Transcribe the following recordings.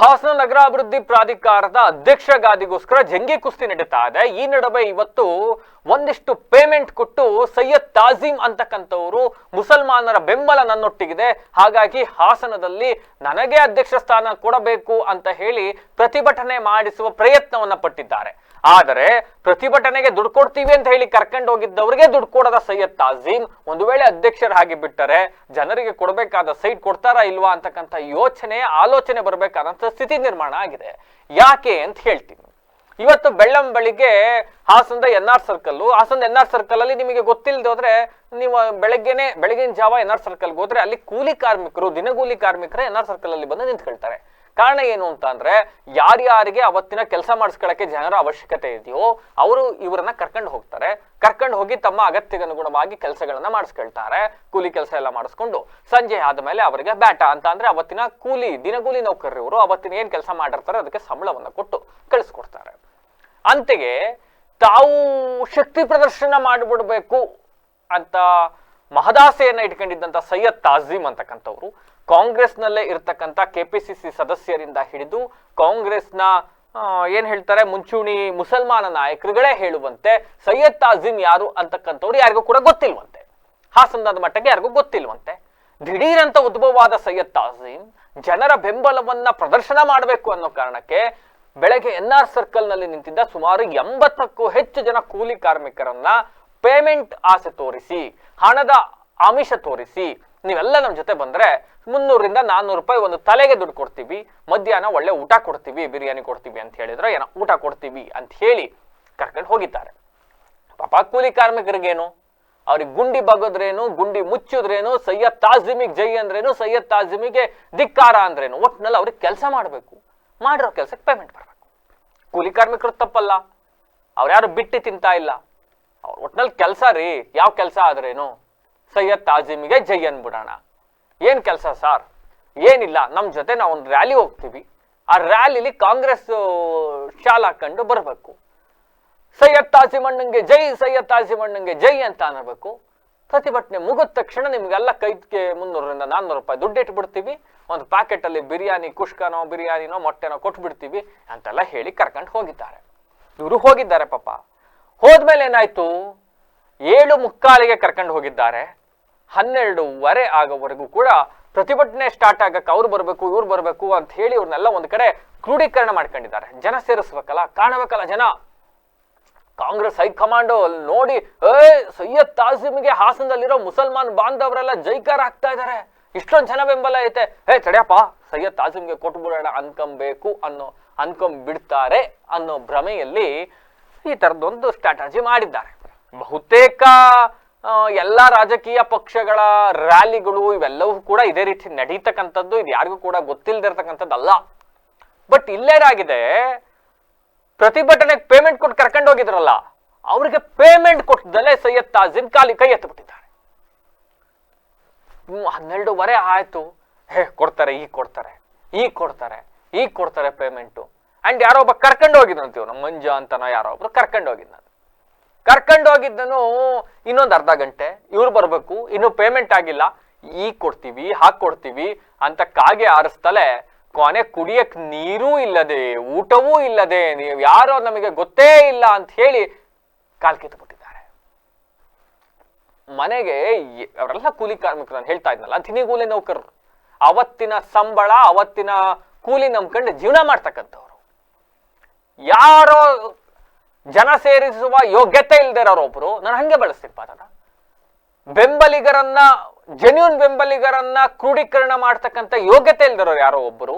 ಹಾಸನ ನಗರಾಭಿವೃದ್ಧಿ ಪ್ರಾಧಿಕಾರದ ಅಧ್ಯಕ್ಷ ಗಾದಿಗೋಸ್ಕರ ಜಂಗಿ ಕುಸ್ತಿ ನಡೀತಾ ಇದೆ. ಈ ನಡುವೆ ಇವತ್ತು ಒಂದಿಷ್ಟು ಪೇಮೆಂಟ್ ಕೊಟ್ಟು ಸೈಯದ್ ತಾಜೀಮ್ ಅಂತಕ್ಕಂಥವರು ಮುಸಲ್ಮಾನರ ಬೆಂಬಲ ನನ್ನೊಟ್ಟಿಗಿದೆ ಹಾಗಾಗಿ ಹಾಸನದಲ್ಲಿ ನನಗೆ ಅಧ್ಯಕ್ಷ ಸ್ಥಾನ ಕೊಡಬೇಕು ಅಂತ ಹೇಳಿ ಪ್ರತಿಭಟನೆ ಮಾಡಿಸುವ ಪ್ರಯತ್ನವನ್ನ ಪಟ್ಟಿದ್ದಾರೆ. ಆದರೆ ಪ್ರತಿಭಟನೆಗೆ ದುಡ್ಡು ಕೊಡ್ತೀವಿ ಅಂತ ಹೇಳಿ ಕರ್ಕೊಂಡು ಹೋಗಿದ್ದವ್ರಿಗೆ ದುಡ್ಡು ಕೊಡದ ಸೈಯದ್ ತಾಜೀಮ್. ಒಂದು ವೇಳೆ ಅಧ್ಯಕ್ಷರಾಗಿ ಬಿಟ್ಟರೆ ಜನರಿಗೆ ಕೊಡಬೇಕಾದ ಸೈಟ್ ಕೊಡ್ತಾರಾ ಇಲ್ವಾ ಅಂತಕ್ಕಂಥ ಯೋಚನೆ, ಆಲೋಚನೆ ಬರಬೇಕಾದಂತ ಸ್ಥಿತಿ ನಿರ್ಮಾಣ ಆಗಿದೆ. ಯಾಕೆ ಅಂತ ಹೇಳ್ತೀನಿ. ಇವತ್ತು ಬೆಳ್ಳಂ ಬೆಳಿಗ್ಗೆ ಹಾಸನದ ಎನ್ ಆರ್ ಸರ್ಕಲ್ ಹಾಸನದ ಎನ್ ಆರ್ ಸರ್ಕಲ್ ಅಲ್ಲಿ ನಿಮಗೆ ಗೊತ್ತಿಲ್ಲದೆ ಹೋದ್ರೆ ನೀವು ಬೆಳಗ್ಗೆನೆ, ಬೆಳಗಿನ ಜಾವ ಎನ್ ಆರ್ ಸರ್ಕಲ್ಗೆ ಹೋದ್ರೆ ಅಲ್ಲಿ ಕೂಲಿ ಕಾರ್ಮಿಕರು, ದಿನಗೂಲಿ ಕಾರ್ಮಿಕರೇ ಎನ್ ಆರ್ ಸರ್ಕಲ್ ಅಲ್ಲಿ ಬಂದು ನಿಂತ್ಕೊಳ್ತಾರೆ. ಕಾರಣ ಏನು ಅಂತ ಅಂದ್ರೆ ಯಾರ್ಯಾರಿಗೆ ಅವತ್ತಿನ ಕೆಲಸ ಮಾಡಿಸ್ಕೊಳ್ಳಕ್ಕೆ ಜನರ ಅವಶ್ಯಕತೆ ಇದೆಯೋ ಅವರು ಇವರನ್ನ ಕರ್ಕೊಂಡು ಹೋಗ್ತಾರೆ. ಕರ್ಕೊಂಡು ಹೋಗಿ ತಮ್ಮ ಅಗತ್ಯಗನುಗುಣವಾಗಿ ಕೆಲಸಗಳನ್ನ ಮಾಡಿಸ್ಕೊಳ್ತಾರೆ. ಕೂಲಿ ಕೆಲಸ ಎಲ್ಲ ಮಾಡಿಸ್ಕೊಂಡು ಸಂಜೆ ಆದಮೇಲೆ ಅವರಿಗೆ ಬ್ಯಾಟ ಅಂತ ಅಂದ್ರೆ ಅವತ್ತಿನ ಕೂಲಿ, ದಿನಗೂಲಿ ನೌಕರರು ಅವತ್ತಿನ ಏನ್ ಕೆಲಸ ಮಾಡಿರ್ತಾರೆ ಅದಕ್ಕೆ ಸಂಬಳವನ್ನ ಕೊಟ್ಟು ಕಳಿಸ್ಕೊಡ್ತಾರೆ. ಅಂತೆಗೆ ತಾವು ಶಕ್ತಿ ಪ್ರದರ್ಶನ ಮಾಡಿಬಿಡ್ಬೇಕು ಅಂತ ಮಹದಾಸೆಯನ್ನ ಇಟ್ಕೊಂಡಿದ್ದಂತ ಸೈಯದ್ ತಾಜೀಮ್ ಅಂತಕ್ಕಂಥವ್ರು ಕಾಂಗ್ರೆಸ್ನಲ್ಲೇ ಇರ್ತಕ್ಕಂಥ ಕೆಪಿಸಿಸಿ ಸದಸ್ಯರಿಂದ ಹಿಡಿದು ಕಾಂಗ್ರೆಸ್ನ ಏನು ಏನ್ ಹೇಳ್ತಾರೆ, ಮುಂಚೂಣಿ ಮುಸಲ್ಮಾನ ನಾಯಕರುಗಳೇ ಹೇಳುವಂತೆ ಸೈಯದ್ ತಾಜಿಮ್ ಯಾರು ಅಂತಕ್ಕಂಥವ್ರು ಯಾರಿಗೂ ಕೂಡ ಗೊತ್ತಿಲ್ವಂತೆ. ಹಾಸನದ ಮಟ್ಟಕ್ಕೆ ಯಾರಿಗೂ ಗೊತ್ತಿಲ್ವಂತೆ. ದಿಢೀರಂತ ಉದ್ಭವವಾದ ಸೈಯದ್ ತಾಜೀಮ್ ಜನರ ಬೆಂಬಲವನ್ನ ಪ್ರದರ್ಶನ ಮಾಡಬೇಕು ಅನ್ನೋ ಕಾರಣಕ್ಕೆ ಬೆಳಗ್ಗೆ ಎನ್ ಆರ್ ಸರ್ಕಲ್ನಲ್ಲಿ ನಿಂತಿದ್ದ ಸುಮಾರು ಎಂಬತ್ತಕ್ಕೂ ಹೆಚ್ಚು ಜನ ಕೂಲಿ ಕಾರ್ಮಿಕರನ್ನ ಪೇಮೆಂಟ್ ಆಸೆ ತೋರಿಸಿ, ಹಣದ ಆಮಿಷ ತೋರಿಸಿ ನೀವೆಲ್ಲ ನಮ್ಮ ಜೊತೆ ಬಂದರೆ ಮುನ್ನೂರಿಂದ ನಾನ್ನೂರು ರೂಪಾಯಿ ಒಂದು ತಲೆಗೆ ದುಡ್ಡು ಕೊಡ್ತೀವಿ, ಮಧ್ಯಾಹ್ನ ಒಳ್ಳೆ ಊಟ ಕೊಡ್ತೀವಿ, ಬಿರಿಯಾನಿ ಕೊಡ್ತೀವಿ ಅಂತ ಹೇಳಿದ್ರೆ ಏನೋ ಊಟ ಕೊಡ್ತೀವಿ ಅಂತ ಹೇಳಿ ಕರ್ಕೊಂಡು ಹೋಗಿದ್ದಾರೆ. ಪಾಪ ಕೂಲಿ ಕಾರ್ಮಿಕರಿಗೇನು? ಅವ್ರಿಗೆ ಗುಂಡಿ ಬಗದ್ರೇನು, ಗುಂಡಿ ಮುಚ್ಚಿದ್ರೇನು, ಸೈಯದ್ ತಾಜಿಮಿಗೆ ಜೈ ಅಂದ್ರೇನು, ಸೈಯದ್ ತಾಜಿಮಿಗೆ ಧಿಕ್ಕಾರ ಅಂದ್ರೇನು? ಒಟ್ನಲ್ಲಿ ಅವ್ರಿಗೆ ಕೆಲಸ ಮಾಡಬೇಕು. ಮಾಡಿರೋ ಕೆಲಸಕ್ಕೆ ಪೇಮೆಂಟ್ ಬರಬೇಕು. ಕೂಲಿ ಕಾರ್ಮಿಕರು ತಪ್ಪಲ್ಲ. ಅವ್ರು ಯಾರು ಬಿಟ್ಟು ತಿಂತಾ ಇಲ್ಲ. ಅವ್ರ ಒಟ್ನಲ್ಲಿ ಕೆಲಸ ರೀ. ಯಾವ ಕೆಲಸ ಆದ್ರೇನು? ಸೈಯದ್ ತಾಜಿಮಿಗೆ ಜೈ ಅನ್ಬಿಡೋಣ. ಏನು ಕೆಲಸ ಸರ್? ಏನಿಲ್ಲ ನಮ್ಮ ಜೊತೆ ನಾವು ಒಂದು ರ್ಯಾಲಿ ಹೋಗ್ತೀವಿ. ಆ ರ್ಯಾಲಿಲಿ ಕಾಂಗ್ರೆಸ್ ಶಾಲ್ ಹಾಕೊಂಡು ಬರಬೇಕು. ಸೈಯದ್ ತಾಜಿಮಣ್ಣಂಗೆ ಜೈ, ಸೈಯದ್ ತಾಜಿಮಣ್ಣಂಗೆ ಜೈ ಅಂತ ಅನ್ನಬೇಕು. ಪ್ರತಿಭಟನೆ ಮುಗಿದ ತಕ್ಷಣ ನಿಮಗೆಲ್ಲ ಕೈಗೆ ಮುನ್ನೂರರಿಂದ ನಾನ್ನೂರು ರೂಪಾಯಿ ದುಡ್ಡು ಇಟ್ಬಿಡ್ತೀವಿ. ಒಂದು ಪ್ಯಾಕೆಟ್ ಅಲ್ಲಿ ಬಿರಿಯಾನಿ, ಕುಷ್ಕನೋ, ಬಿರಿಯಾನಿನೋ, ಮೊಟ್ಟೆನೋ ಕೊಟ್ಬಿಡ್ತೀವಿ ಅಂತೆಲ್ಲ ಹೇಳಿ ಕರ್ಕೊಂಡು ಹೋಗಿದ್ದಾರೆ. ಇವರು ಹೋಗಿದ್ದಾರೆ ಪಾಪ. ಹೋದ್ಮೇಲೆ ಏನಾಯ್ತು? ಏಳು ಮುಕ್ಕಾಲಿಗೆ ಕರ್ಕೊಂಡು ಹೋಗಿದ್ದಾರೆ. ಹನ್ನೆರಡೂವರೆ ಆಗೋವರೆಗೂ ಕೂಡ ಪ್ರತಿಭಟನೆ ಸ್ಟಾರ್ಟ್ ಆಗಕ್ಕೆ ಅವ್ರು ಬರಬೇಕು, ಇವ್ರು ಬರಬೇಕು ಅಂತ ಹೇಳಿ ಇವ್ರನ್ನೆಲ್ಲ ಒಂದು ಕಡೆ ಕ್ರೋಢೀಕರಣ ಮಾಡ್ಕೊಂಡಿದ್ದಾರೆ. ಜನ ಸೇರಿಸ್ಬೇಕಲ್ಲ, ಕಾಣಬೇಕಲ್ಲ ಜನ. ಕಾಂಗ್ರೆಸ್ ಹೈಕಮಾಂಡ್ ನೋಡಿ ಏ ಸೈಯದ್ ತಾಜಿಮ್ಗೆ ಹಾಸನದಲ್ಲಿರೋ ಮುಸಲ್ಮಾನ್ ಬಾಂಧವರೆಲ್ಲ ಜೈಕಾರ ಆಗ್ತಾ ಇದ್ದಾರೆ ಇಷ್ಟೊಂದು ಜನ ಬೆಂಬಲ ಐತೆ. ಹೇ ತಡಿಯಪ್ಪ, ಸೈಯದ್ ತಾಜಿಮ್ಗೆ ಕೊಟ್ಬಿಡೋಣ, ಅನ್ಕೊಂಬೇಕು ಅನ್ನೋ ಅನ್ಕೊಂಬಿಡ್ತಾರೆ ಅನ್ನೋ ಭ್ರಮೆಯಲ್ಲಿ ಈ ತರದೊಂದು ಸ್ಟ್ರಾಟಜಿ ಮಾಡಿದ್ದಾರೆ. ಬಹುತೇಕ ಎಲ್ಲಾ ರಾಜಕೀಯ ಪಕ್ಷಗಳ ರ್ಯಾಲಿಗಳು ಇವೆಲ್ಲವೂ ಕೂಡ ಇದೇ ರೀತಿ ನಡೀತಕ್ಕಂಥದ್ದು. ಇದು ಯಾರಿಗೂ ಕೂಡ ಗೊತ್ತಿಲ್ಲದಿರ್ತಕ್ಕಂಥದ್ದಲ್ಲ ಬಟ್ ಇಲ್ಲೇನಾಗಿದೆ, ಪ್ರತಿಭಟನೆಗೆ ಪೇಮೆಂಟ್ ಕೊಟ್ಟು ಕರ್ಕೊಂಡು ಹೋಗಿದ್ರಲ್ಲ, ಅವ್ರಿಗೆ ಪೇಮೆಂಟ್ ಕೊಟ್ಟದಲ್ಲೇ ಸೈಯದ್ ತಾಜಿನ್ ಖಾಲಿ ಕೈ ಎತ್ತಿಬಿಟ್ಟಿದ್ದಾರೆ ಹನ್ನೆರಡೂವರೆ ಆಯ್ತು. ಹೇ, ಕೊಡ್ತಾರೆ ಈಗ ಕೊಡ್ತಾರೆ ಈಗ ಕೊಡ್ತಾರೆ ಈಗ ಕೊಡ್ತಾರೆ ಪೇಮೆಂಟು ಅಂಡ್ ಯಾರೋ ಒಬ್ಬ ಕರ್ಕೊಂಡು ಹೋಗಿದ್ನಂತೀವ್ ನಮ್ಮ ಮಂಜ ಅಂತನೋ ಯಾರೋ ಒಬ್ರು ಕರ್ಕೊಂಡು ಹೋಗಿದ್ನ ಕರ್ಕೊಂಡು ಹೋಗಿದ್ದನು ಇನ್ನೊಂದು ಅರ್ಧ ಗಂಟೆ. ಇವ್ರು ಬರ್ಬೇಕು, ಇನ್ನು ಪೇಮೆಂಟ್ ಆಗಿಲ್ಲ. ಈಗ ಕೊಡ್ತೀವಿ ಹಾಕ್ ಕೊಡ್ತೀವಿ ಅಂತ ಕಾಗೆ ಆರಿಸ್ತಲೆ ಕೊನೆ ಕುಡಿಯಕ್ ನೀರೂ ಇಲ್ಲದೆ, ಊಟವೂ ಇಲ್ಲದೆ, ನೀವು ಯಾರೋ ನಮಗೆ ಗೊತ್ತೇ ಇಲ್ಲ ಅಂತ ಹೇಳಿ ಕಾಲ್ ಕಿತ್ಬಿಟ್ಟಿದ್ದಾರೆ. ಮನೆಗೆ ಅವರೆಲ್ಲ ಕೂಲಿ ಕಾರ್ಮಿಕರು ನಾನು ಹೇಳ್ತಾ ಇದ್ನಲ್ಲ ದಿನಿಗೂಲಿ ನೌಕರರು. ಅವತ್ತಿನ ಸಂಬಳ, ಅವತ್ತಿನ ಕೂಲಿ ನಂಬ್ಕೊಂಡು ಜೀವನ ಮಾಡ್ತಕ್ಕಂಥವ್ರು. ಯಾರೋ ಜನ ಸೇರಿಸುವ ಯೋಗ್ಯತೆ ಇಲ್ದಿರೋರು ಒಬ್ರು, ನಾನು ಹಂಗೆ ಬಳಸ್ತೀನಿ ಪಾತ್ರ ಬೆಂಬಲಿಗರನ್ನ ಜೆನ್ಯೂನ್ ಬೆಂಬಲಿಗರನ್ನ ಕ್ರೋಢೀಕರಣ ಮಾಡ್ತಕ್ಕಂಥ ಯೋಗ್ಯತೆ ಇಲ್ದಿರೋರು ಯಾರೋ ಒಬ್ರು,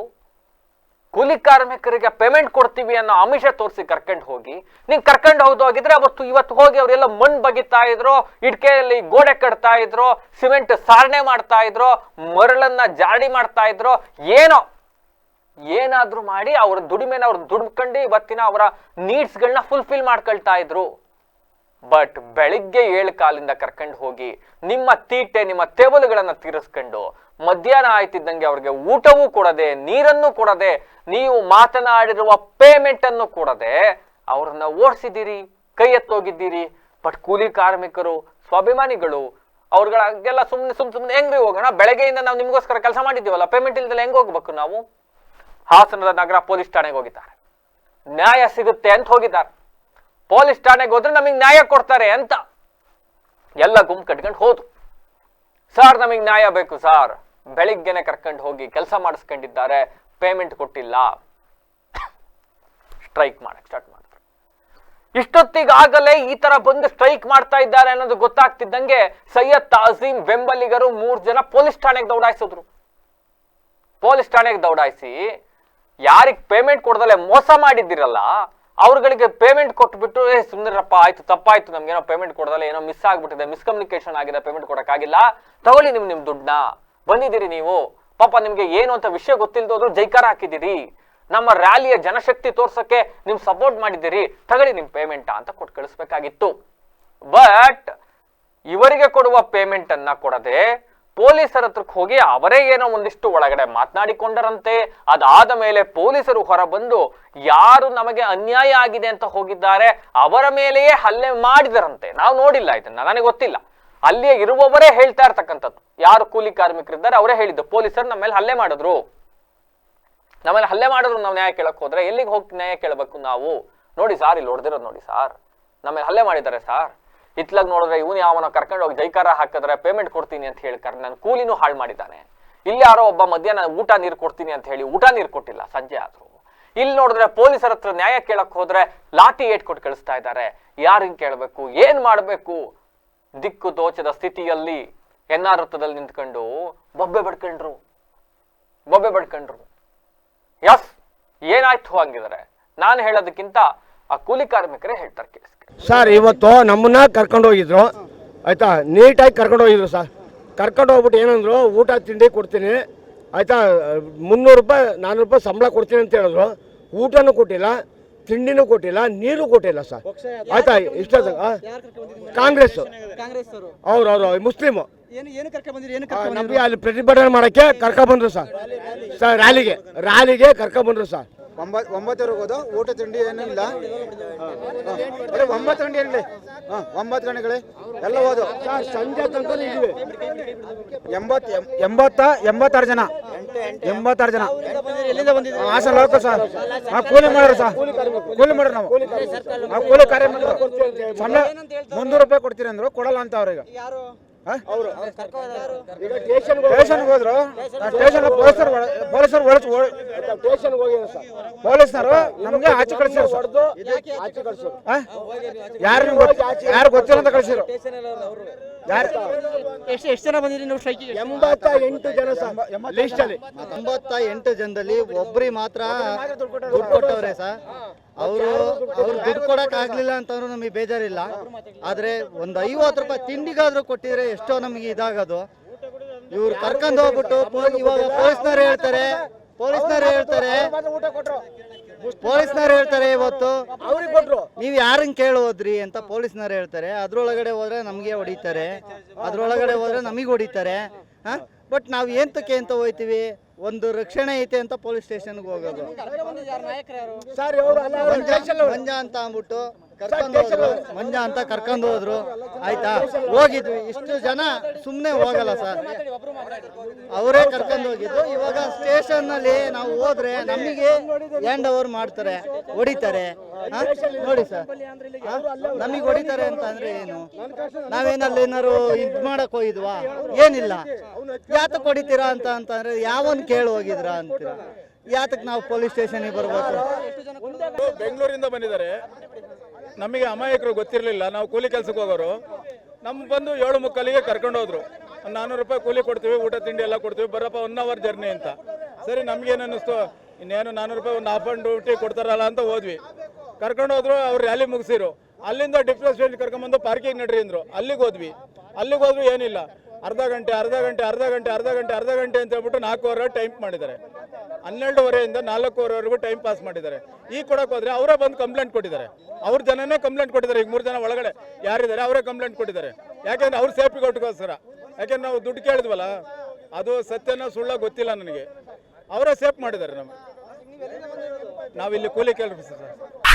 ಕೂಲಿ ಕಾರ್ಮಿಕರಿಗೆ ಪೇಮೆಂಟ್ ಕೊಡ್ತೀವಿ ಅನ್ನೋ ಆಮಿಷ ತೋರಿಸಿ ಕರ್ಕೊಂಡು ಹೋಗಿ, ನೀನ್ ಕರ್ಕೊಂಡು ಹೋಗಿದ್ರೆ ಅವತ್ತು ಇವತ್ತು ಹೋಗಿ ಅವರೆಲ್ಲ ಮಣ್ಣು ಬಗಿತಾ ಇದ್ರು, ಇಟ್ಕೆಯಲ್ಲಿ ಗೋಡೆ ಕಟ್ತಾ ಇದ್ರು, ಸಿಮೆಂಟ್ ಸಾರಣೆ ಮಾಡ್ತಾ ಇದ್ರು, ಮರಳನ್ನ ಜಾಡಿ ಮಾಡ್ತಾ ಇದ್ರು, ಏನೋ ಏನಾದ್ರೂ ಮಾಡಿ ಅವ್ರ ದುಡಿಮೆನ ಅವ್ರು ದುಡ್ಕೊಂಡು ಇವತ್ತಿನ ಅವರ ನೀಡ್ಸ್ಗಳನ್ನ ಫುಲ್ಫಿಲ್ ಮಾಡ್ಕೊಳ್ತಾ ಇದ್ರು. ಬಟ್ ಬೆಳಿಗ್ಗೆ ಏಳು ಕಾಲಿಂದ ಕರ್ಕೊಂಡು ಹೋಗಿ ನಿಮ್ಮ ತೀಟೆ, ನಿಮ್ಮ ಟೇಬಲ್ಗಳನ್ನ ತೀರಿಸ್ಕೊಂಡು ಮಧ್ಯಾಹ್ನ ಆಯ್ತಿದ್ದಂಗೆ ಅವ್ರಿಗೆ ಊಟವೂ ಕೊಡದೆ, ನೀರನ್ನು ಕೊಡದೆ, ನೀವು ಮಾತನಾಡಿರುವ ಪೇಮೆಂಟ್ ಅನ್ನು ಕೊಡದೆ ಅವ್ರನ್ನ ಓಡಿಸಿದ್ದೀರಿ, ಕೈ ಎತ್ತೋಗಿದ್ದೀರಿ ಬಟ್ ಕೂಲಿ ಕಾರ್ಮಿಕರು, ಸ್ವಾಭಿಮಾನಿಗಳು ಅವ್ರಗಳಿಗೆಲ್ಲ ಸುಮ್ಮನೆ ಸುಮ್ ಸುಮ್ಮನೆ ಹೆಂಗ್ರಿ ಹೋಗೋಣ? ಬೆಳಗ್ಗೆಯಿಂದ ನಾವು ನಿಮಗೋಸ್ಕರ ಕೆಲಸ ಮಾಡಿದ್ದೀವಲ್ಲ? ಪೇಮೆಂಟ್ ಇಲ್ದಲ್ಲ ಹೆಂಗ್ ಹೋಗ್ಬೇಕು ನಾವು? ಹಾಸನದ ನಗರ ಪೊಲೀಸ್ ಠಾಣೆಗೆ ಹೋಗಿದ್ದಾರೆ. ನ್ಯಾಯ ಸಿಗುತ್ತೆ ಅಂತ ಹೋಗಿದ್ದಾರೆ. ಪೊಲೀಸ್ ಠಾಣೆಗೆ ಹೋದ್ರೆ ನಮಗೆ ನ್ಯಾಯ ಕೊಡ್ತಾರೆ ಅಂತ ಎಲ್ಲ ಗುಂಪು ಕಟ್ಕೊಂಡು ಹೋದ್ರು. ಸರ್, ನಮಗೆ ನ್ಯಾಯ ಬೇಕು ಸರ್. ಬೆಳಿಗ್ಗೆನೆ ಕರ್ಕೊಂಡು ಹೋಗಿ ಕೆಲಸ ಮಾಡಿಸ್ಕೊಂಡಿದ್ದಾರೆ. ಪೇಮೆಂಟ್ ಕೊಟ್ಟಿಲ್ಲ. ಸ್ಟ್ರೈಕ್ ಮಾಡಕ್ ಸ್ಟಾರ್ಟ್ ಮಾಡಿದ್ರು. ಇಷ್ಟೊತ್ತಿಗಾಗಲೇ ಈ ತರ ಬಂದು ಸ್ಟ್ರೈಕ್ ಮಾಡ್ತಾ ಇದ್ದಾರೆ ಅನ್ನೋದು ಗೊತ್ತಾಗ್ತಿದ್ದಂಗೆ ಸೈಯದ್ ತಾಜೀಮ್ ಬೆಂಬಲಿಗರು ಮೂರ್ ಜನ ಪೊಲೀಸ್ ಠಾಣೆಗೆ ದೌಡಾಯಿಸಿದ್ರು. ಪೊಲೀಸ್ ಠಾಣೆಗೆ ದೌಡಾಯಿಸಿ ಯಾರಿಗ್ ಪೇಮೆಂಟ್ ಕೊಡ್ದಲೆ ಮೋಸ ಮಾಡಿದ್ದೀರಲ್ಲ, ಅವ್ರಗಳಿಗೆ ಪೇಮೆಂಟ್ ಕೊಟ್ಬಿಟ್ಟು, ಏ ಸುಂದರಪ್ಪ ಆಯ್ತು, ತಪ್ಪಾಯ್ತು, ನಮ್ಗೇನೋ ಪೇಮೆಂಟ್ ಕೊಡ್ದಲ್ಲ ಏನೋ ಮಿಸ್ ಆಗ್ಬಿಟ್ಟಿದೆ ಮಿಸ್ಕಮ್ಯುನಿಕೇಶನ್ ಆಗಿದೆ ಪೇಮೆಂಟ್ ಕೊಡಕ್ಕಾಗಿಲ್ಲ ತಗೊಳ್ಳಿ ನಿಮ್ ನಿಮ್ ದುಡ್ಡನ್ನ. ಬಂದಿದ್ದೀರಿ ನೀವು. ಪಾಪ ನಿಮ್ಗೆ ಏನು ಅಂತ ವಿಷಯ ಗೊತ್ತಿಲ್ದೋದ್ರು ಜೈಕಾರ ಹಾಕಿದ್ದೀರಿ. ನಮ್ಮ ರ್ಯಾಲಿಯ ಜನಶಕ್ತಿ ತೋರ್ಸಕ್ಕೆ ನಿಮ್ ಸಪೋರ್ಟ್ ಮಾಡಿದ್ದೀರಿ. ತಗೊಳ್ಳಿ ನಿಮ್ ಪೇಮೆಂಟ್ ಅಂತ ಕೊಟ್ಟು ಕಳಿಸ್ಬೇಕಾಗಿತ್ತು. ಬಟ್ ಇವರಿಗೆ ಕೊಡುವ ಪೇಮೆಂಟ್ ಅನ್ನ ಕೊಡದೆ ಪೊಲೀಸರ ಹತ್ರಕ್ಕೆ ಹೋಗಿ ಅವರೇ ಏನೋ ಒಂದಿಷ್ಟು ಒಳಗಡೆ ಮಾತನಾಡಿಕೊಂಡರಂತೆ. ಅದಾದ ಮೇಲೆ ಪೊಲೀಸರು ಹೊರ ಬಂದು ಯಾರು ನಮಗೆ ಅನ್ಯಾಯ ಆಗಿದೆ ಅಂತ ಹೋಗಿದ್ದಾರೆ, ಅವರ ಮೇಲೆಯೇ ಹಲ್ಲೆ ಮಾಡಿದರಂತೆ. ನಾವು ನೋಡಿಲ್ಲ ಇದನ್ನ, ನನಗೆ ಗೊತ್ತಿಲ್ಲ. ಅಲ್ಲಿಯೇ ಇರುವವರೇ ಹೇಳ್ತಾ ಇರ್ತಕ್ಕಂಥದ್ದು. ಯಾರು ಕೂಲಿ ಕಾರ್ಮಿಕರಿದ್ದಾರೆ ಅವರೇ ಹೇಳಿದ್ದು, ಪೊಲೀಸರು ನಮ್ಮ ಮೇಲೆ ಹಲ್ಲೆ ಮಾಡಿದ್ರು. ನಮ್ಮಲ್ಲಿ ಹಲ್ಲೆ ಮಾಡಿದ್ರು, ನಾವು ನ್ಯಾಯ ಕೇಳಕ್ ಹೋದ್ರೆ ಎಲ್ಲಿಗೆ ಹೋಗಿ ನ್ಯಾಯ ಕೇಳಬೇಕು ನಾವು? ನೋಡಿ ಸಾರ್, ಇಲ್ಲಿ ಹೊಡೆದಿರೋದು ನೋಡಿ ಸಾರ್. ನಮ್ಮಲ್ಲಿ ಹಲ್ಲೆ ಮಾಡಿದ್ದಾರೆ ಸಾರ್. ಇತ್ಲಾಗ್ ನೋಡಿದ್ರೆ ಇವನು ಯಾವನ ಕರ್ಕೊಂಡು ಹೋಗಿ ಜೈಕಾರ ಹಾಕಿದ್ರೆ ಪೇಮೆಂಟ್ ಕೊಡ್ತೀನಿ ಅಂತ ಹೇಳಿ ಕರ್ ನನ್ನ ಕೂಲಿನೂ ಹಾಳು ಮಾಡಿದ್ದಾನೆ. ಇಲ್ಲಿ ಯಾರೋ ಒಬ್ಬ ಮಧ್ಯಾಹ್ನ ಊಟ ನೀರು ಕೊಡ್ತೀನಿ ಅಂತ ಹೇಳಿ ಊಟ ನೀರು ಕೊಟ್ಟಿಲ್ಲ ಸಂಜೆ ಆದ್ರೂ. ಇಲ್ಲಿ ನೋಡಿದ್ರೆ ಪೊಲೀಸರ ಹತ್ರ ನ್ಯಾಯ ಕೇಳಕ್ ಹೋದ್ರೆ ಲಾಠಿ ಏಟ್ ಕೊಟ್ಟು ಕಳಿಸ್ತಾ ಇದ್ದಾರೆ. ಯಾರು ಹಿಂಗ್ ಕೇಳಬೇಕು? ಏನ್ ಮಾಡಬೇಕು? ದಿಕ್ಕು ದೋಚದ ಸ್ಥಿತಿಯಲ್ಲಿ ಎನ್ ಆರ್ ವೃತ್ತದಲ್ಲಿ ನಿಂತ್ಕೊಂಡು ಬೊಬ್ಬೆ ಬಡ್ಕೊಂಡ್ರು. ಬೊಬ್ಬೆ ಬಡ್ಕೊಂಡ್ರು. ಎಸ್ ಏನಾಯ್ತು ಹಂಗಿದ್ರೆ? ನಾನು ಹೇಳೋದಕ್ಕಿಂತ ಆ ಕೂಲಿ ಕಾರ್ಮಿಕರೇ ಹೇಳ್ತಾರೆ ಕೇಳಿಸ್ಕೊಳ್ಳಿ ಸರ್ ಇವತ್ತು ನಮ್ಮನ್ನ ಕರ್ಕೊಂಡು ಹೋಗಿದ್ರು. ಆಯ್ತಾ? ನೀಟಾಗಿ ಕರ್ಕೊಂಡು ಹೋಗಿದ್ರು ಸರ್. ಕರ್ಕೊಂಡು ಹೋಗ್ಬಿಟ್ಟು ಏನಂದ್ರು? ಊಟ ತಿಂಡಿ ಕೊಡ್ತೀನಿ. ಆಯ್ತಾ? ಮುನ್ನೂರು ರೂಪಾಯಿ ನಾನ್ನೂರು ರೂಪಾಯಿ ಸಂಬಳ ಕೊಡ್ತೀನಿ ಅಂತ ಹೇಳಿದ್ರು. ಊಟನೂ ಕೊಟ್ಟಿಲ್ಲ ತಿಂಡಿನೂ ಕೊಟ್ಟಿಲ್ಲ ನೀರು ಕೊಟ್ಟಿಲ್ಲ ಸರ್. ಆಯ್ತಾ? ಇಷ್ಟ ಕಾಂಗ್ರೆಸ್ ಕಾಂಗ್ರೆಸ್ ಅವರು. ಅವ್ರು ಮುಸ್ಲಿಮು. ಏನು ಏನು ಕರ್ಕೊಂಡ್ ಬಂದಿರಿ ಏನು ಆ, ಕರ್ಕೊಂಡ್ ನಮಗೆ ಅಲ್ಲಿ ಪ್ರತಿಭಟನೆ ಮಾಡಕ್ಕೆ ಕರ್ಕೊಂಡ್ ಬಂದ್ರು ಸರ್. ಸರ್ ರ್ಯಾಲಿಗೆ ರ್ಯಾಲಿಗೆ ಕರ್ಕೊಂಡ್ ಬಂದ್ರು ಸರ್. ಒಂಬತ್ತು ಒಂಬತ್ತುವರೆಗೆ ಹೋದು ಊಟ ತಿಂಡಿ ಏನೂ ಇಲ್ಲ. ಅದೇ ಒಂಬತ್ತು ಗಂಟೆ ಏನಿಲ್ಲ ಹಾಂ ಒಂಬತ್ತು ಗಂಟೆಗಳೇ. ಎಲ್ಲ ಹೋದು ಸರ್ ಸಂಜೆ ತನಕ ಎಂಬತ್ತು ಎಂಬತ್ತ ಎಂಬತ್ತಾರು ಜನ. ಎಂಬತ್ತಾರು ಜನ. ಹಾಸನ ಲೋಕ ಸರ್ ನಾವು ಕೂಲಿ ಮಾಡೋರು ಸರ್ ಕೂಲಿ ಮಾಡೋರು ನಾವು. ನಾವು ಕೂಲಿ ಕಾರ್ಯ ಮಾಡೋರು ಸಂಬಳ ಮುನ್ನೂರು ರೂಪಾಯಿ ಕೊಡ್ತೀರಿ ಅಂದ್ರು ಕೊಡಲ್ಲ ಅಂತ ಅವ್ರಿಗೆ ಸ್ಟೇಷನ್ಗೆ ಹೋದ್ರು. ಸ್ಟೇಷನ್ ಪೊಲೀಸರು ಪೊಲೀಸರು ಒಳ ಸ್ಟೇಷನ್ಗೆ ಹೋಗಿದ್ರು ಸರ್. ಪೊಲೀಸ್ನವರು ನಮಗೆ ಆಚೆ ಕಳಿಸಿದ್ರು ಹೊಡೆದು ಆಚೆ ಯಾರು ಯಾರು ಗೊತ್ತಿಲ್ಲ ಅಂತ ಕಳಿಸಿದ್ರು? ಯಾರು ಎಷ್ಟು ಎಷ್ಟು ಜನ ಬಂದಿರಿ ನೀವು ಸ್ಟ್ರೈಕಿಗೆ ಎಂಬತ್ತ ಎಂಟು ಜನ ಎಂಬತ್ತ ಎಂಟು ಜನದಲ್ಲಿ ಒಬ್ರಿಗೆ ಮಾತ್ರ ದುಡ್ಡು ಕೊಟ್ಟವ್ರೆ ಸರ್. ಅವರು ಅವ್ರು ದುಡ್ಡು ಕೊಡಕ್ ಆಗ್ಲಿಲ್ಲ ಅಂತಂದ್ರು ನಮಗೆ ಬೇಜಾರಿಲ್ಲ. ಆದ್ರೆ ಒಂದು ಐವತ್ತು ರೂಪಾಯಿ ತಿಂಡಿಗಾದ್ರೂ ಕೊಟ್ಟಿದ್ರೆ ಎಷ್ಟೋ ನಮಗೆ ಇದಾಗದು. ಇವ್ರು ಕರ್ಕೊಂಡು ಹೋಗ್ಬಿಟ್ಟು ಇವಾಗ ಪೊಲೀಸ್ನವ್ರು ಹೇಳ್ತಾರೆ ಪೊಲೀಸ್ನವ್ರು ಹೇಳ್ತಾರೆ ಪೊಲೀಸ್ನವ್ರು ಹೇಳ್ತಾರೆ ಇವತ್ತು. ನೀವು ಯಾರನ್ನ ಕೇಳೋದ್ರಿ ಅಂತ ಪೊಲೀಸ್ನವ್ರು ಹೇಳ್ತಾರೆ. ಅದ್ರೊಳಗಡೆ ಹೋದ್ರೆ ನಮಗೆ ಹೊಡಿತಾರೆ. ಅದ್ರೊಳಗಡೆ ಹೋದ್ರೆ ನಮಗೆ ಹೊಡಿತಾರೆ. ಬಟ್ ನಾವು ಏಂತಕ್ಕೆ ಅಂತ ಹೋಯ್ತೀವಿ? ಒಂದು ರಕ್ಷಣೆ ಐತೆ ಅಂತ ಪೊಲೀಸ್ ಸ್ಟೇಷನ್ಗೆ ಹೋಗೋದು. ಮಂಜ ಅಂತ ಅಂದ್ಬಿಟ್ಟು ಮಂಜ ಅಂತ ಕರ್ಕೊಂಡು ಹೋದ್ರು. ಆಯ್ತಾ? ಹೋಗಿದ್ವಿ. ಇಷ್ಟು ಜನ ಸುಮ್ಮನೆ ಹೋಗಲ್ಲ ಸರ್. ಅವರೇ ಕರ್ಕೊಂಡು ಹೋಗಿದ್ದು. ಇವಾಗ ಸ್ಟೇಷನ್ನಲ್ಲಿ ನಾವು ಹೋದ್ರೆ ನಮಗೆ ಹ್ಯಾಂಡ್ ಓವರ್ ಮಾಡ್ತಾರೆ. ಹೊಡಿತಾರೆ. ನೋಡಿ ಸರ್. ನಮಗೆ ಹೊಡಿತಾರೆ ಅಂತ ಅಂದ್ರೆ ಏನು? ನಾವೇನಲ್ಲಿ ಏನಾರು ಇದ್ ಮಾಡಕ್ ಹೋಗಿದ್ವಾ? ಏನಿಲ್ಲ. ಯಾತಕ್ ಹೊಡಿತೀರಾ ಅಂತ ಅಂತಂದ್ರೆ ಯಾವನ್ ಕೇಳಿ ಹೋಗಿದ್ರಾ ಅಂತೀರಾ ಯಾತಕ್ ನಾವು ಪೊಲೀಸ್ ಸ್ಟೇಷನ್ಗೆ ಬರ್ಬೇಕು? ಬೆಂಗಳೂರಿಂದ ಬಂದಿದ್ದಾರೆ. ನಮಗೆ ಅಮಾಯಕರು ಗೊತ್ತಿರಲಿಲ್ಲ. ನಾವು ಕೂಲಿ ಕೆಲಸಕ್ಕೆ ಹೋಗೋರು. ನಮ್ಮ ಬಂದು ಏಳು ಮುಕ್ಕಾಲಿಗೆ ಕರ್ಕೊಂಡೋದ್ರು ನಾನ್ನೂರು ರೂಪಾಯಿ ಕೂಲಿ ಕೊಡ್ತೀವಿ, ಊಟ, ತಿಂಡಿ ಎಲ್ಲ ಕೊಡ್ತೀವಿ, ಬರಪ್ಪ ಒನ್ ಅವರ್ ಜರ್ನಿ ಅಂತ. ಸರಿ ನಮ್ಗೇನು ಅನ್ನಿಸ್ತು ಇನ್ನೇನು ನಾನ್ನೂರು ರೂಪಾಯಿ ಒಂದು ಹಾಫ್ ಅಂಡ್ ಡ್ಯೂಟಿ ಕೊಡ್ತಾರಲ್ಲ ಅಂತ ಹೋದ್ವಿ. ಕರ್ಕೊಂಡು ಹೋದ್ರು, ಅವ್ರು ರ್ಯಾಲಿ ಮುಗಿಸಿರು. ಅಲ್ಲಿಂದ ಡಿಫ್ರೆನ್ಸ್ ಫೀಲ್ಡ್ ಕರ್ಕೊಂಬಂದು ಪಾರ್ಕಿಂಗ್ ನಡ್ರಿ ಅಂದ್ರು. ಅಲ್ಲಿಗೆ ಹೋದ್ವಿ. ಅಲ್ಲಿಗೆ ಹೋದ್ರು ಏನಿಲ್ಲ. ಅರ್ಧ ಗಂಟೆ ಅರ್ಧ ಗಂಟೆ ಅರ್ಧ ಗಂಟೆ ಅರ್ಧ ಗಂಟೆ ಅರ್ಧ ಗಂಟೆ ಅಂತ ಹೇಳ್ಬಿಟ್ಟು ನಾಲ್ಕೂವರೆ ಟೈಮ್ ಮಾಡಿದ್ದಾರೆ. ಹನ್ನೆರಡುವರೆಯಿಂದ ನಾಲ್ಕೂವರೆವರೆಗೂ ಟೈಮ್ ಪಾಸ್ ಮಾಡಿದ್ದಾರೆ. ಈ ಕೊಡಕ್ಕೆ ಹೋದ್ರೆ ಅವರೇ ಬಂದು ಕಂಪ್ಲೇಂಟ್ ಕೊಟ್ಟಿದ್ದಾರೆ. ಅವ್ರ ಜನನೇ ಕಂಪ್ಲೇಂಟ್ ಕೊಟ್ಟಿದ್ದಾರೆ. ಈಗ ಮೂರು ಜನ ಒಳಗಡೆ ಯಾರಿದ್ದಾರೆ ಅವರೇ ಕಂಪ್ಲೇಂಟ್ ಕೊಟ್ಟಿದ್ದಾರೆ. ಯಾಕೆಂದ್ರೆ ಅವ್ರ ಸೇಫ್ಟಿಗೋಸ್ಕರ ಯಾಕೆಂದ್ರೆ ನಾವು ದುಡ್ಡು ಕೇಳಿದ್ವಲ್ಲ, ಅದು ಸತ್ಯನ ಸುಳ್ಳ ಗೊತ್ತಿಲ್ಲ ನನಗೆ. ಅವರೇ ಸೇಫ್ ಮಾಡಿದ್ದಾರೆ ನಮಗೆ. ನಾವಿಲ್ಲಿ ಕೂಲಿ ಕೆಲಸ ಸರ್.